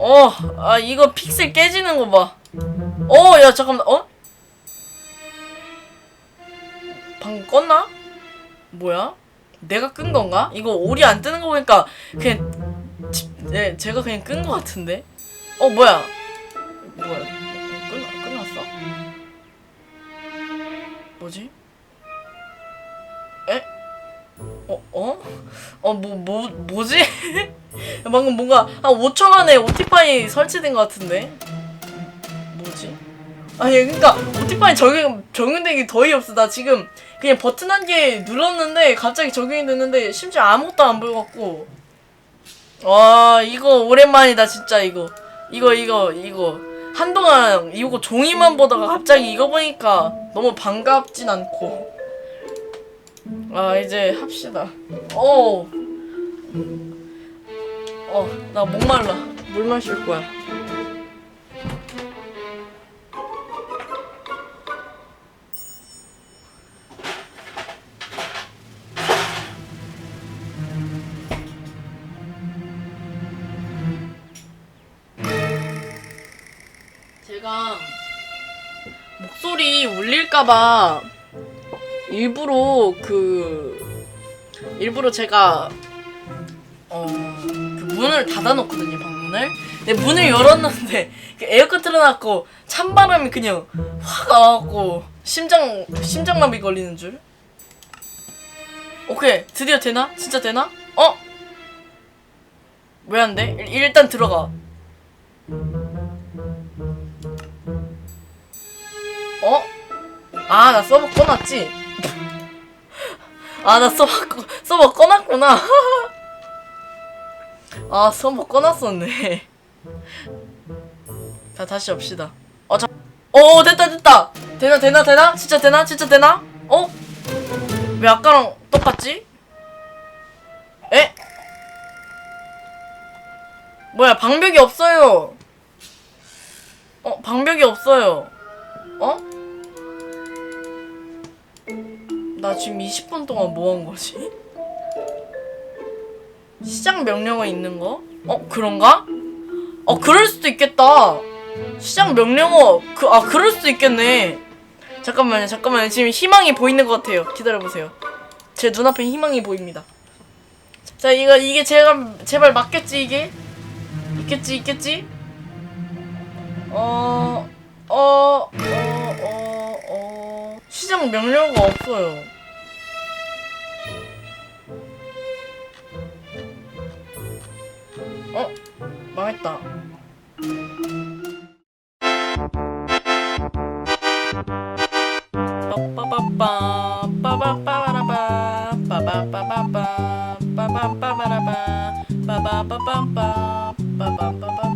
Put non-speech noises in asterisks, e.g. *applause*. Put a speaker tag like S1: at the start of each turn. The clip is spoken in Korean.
S1: 어, 아 이거 픽셀 깨지는 거 봐. 어, 야 잠깐만, 어? 방금 껐나? 뭐야? 내가 끈 건가? 이거 오리 안 뜨는 거 보니까 그냥 집, 네, 제가 그냥 끈 거 같은데. 어, 뭐야? 뭐야? 끝 끝났어? 뭐지? 어, 어? 어, 뭐, 뭐, 뭐지? *laughs* 방금 뭔가 한 5초 만에 오티파이 설치된 것 같은데? 뭐지? 아니, 그니까, 오티파이 적용, 적용되기 더이 없어. 나 지금 그냥 버튼 한 개 눌렀는데 갑자기 적용이 됐는데 심지어 아무것도 안 보여갖고. 와, 이거 오랜만이다, 진짜, 이거. 이거, 이거, 이거. 한동안 이거 종이만 보다가 갑자기 이거 보니까 너무 반갑진 않고. 아 이제 합시다. 어. 어, 나 목말라. 물 마실 거야. 제가 목소리 울릴까봐 일부러 그 일부러 제가 어그 문을 닫아놓거든요 방문을. 근데 문을 열었는데 그 에어컨 틀어놨고 찬바람이 그냥 확 와갖고 심장 심장마비 걸리는 줄. 오케이 드디어 되나? 진짜 되나? 어? 왜 안 돼? 일- 일단 들어가. 어? 아, 나 서버 꺼놨지? 아, 나 서버, 꺼, 서버 꺼놨구나. *laughs* 아, 서버 꺼놨었네. *laughs* 자, 다시 합시다. 어, 자, 어, 됐다, 됐다! 되나, 되나, 되나? 진짜 되나? 진짜 되나? 어? 왜 아까랑 똑같지? 에? 뭐야, 방벽이 없어요. 어, 방벽이 없어요. 어? 나 지금 20분 동안 뭐 한 거지? 시작 명령어 있는 거? 어, 그런가? 어, 그럴 수도 있겠다. 시작 명령어, 그, 아, 그럴 수도 있겠네. 잠깐만요, 잠깐만요. 지금 희망이 보이는 것 같아요. 기다려보세요. 제 눈앞에 희망이 보입니다. 자, 이거, 이게 제가, 제발 맞겠지, 이게? 있겠지, 있겠지? 어, 어, 어. 시작 명령어가 없어요. 어? 망했다. 빠빠빠빠 빠바빠바라바 빠바빠바빠 빠바빠바라바 빠바빠빠빠 빠바빠바